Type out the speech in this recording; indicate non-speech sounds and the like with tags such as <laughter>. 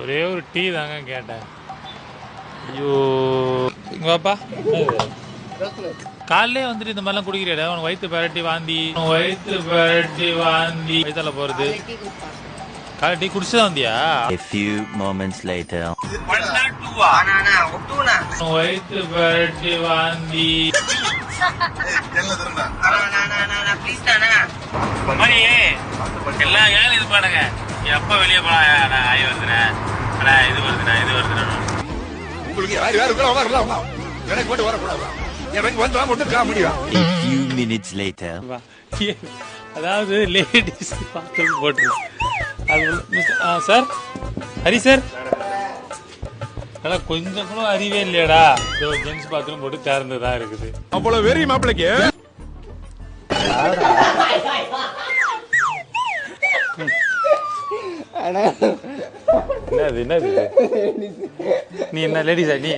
ஒரே ஒரு டீ தாங்க கேட்டேன். ஐயோ. இங்க வாப்பா. காலையிலே வந்துட்டு இந்த மாதிரிலாம் குடிக்கிறேடா உனக்கு வயிற்று பரட்டி வாந்தி. உனக்கு வயிற்று பரட்டி வாந்தி. வயிற்றால போறது. காலை டீ குடிச்சு தான் வந்தியா? A few moments later. வயிற்று பரட்டி வாந்தி. எல்லாம் இது பண்ணுங்க. எப்ப வெளியே போனா ஆய் வருதுண்ணே. அண்ணா இது வருதுண்ணா இது வருதுண்ணா. உங்களுக்கு யார் யாரு கூட வரலாம் எனக்கு மட்டும் வரக்கூடாது? எனக்கு வந்து மட்டும் கா முடியும். A few minutes later. அதாவது லேடிஸ் பாத்ரூம் போட்டுரு. அது சார் ஹரி சார் அதான் கொஞ்சம் கூட அறிவே இல்லையாடா. இதோ ஜென்ஸ் பாத்ரூம் போட்டு திறந்துதான் இருக்குது. அவ்வளவு வெறி மாப்பிளைக்கு. <laughs> என்னது என்னது? நீ என்ன லேடிஸா நீ?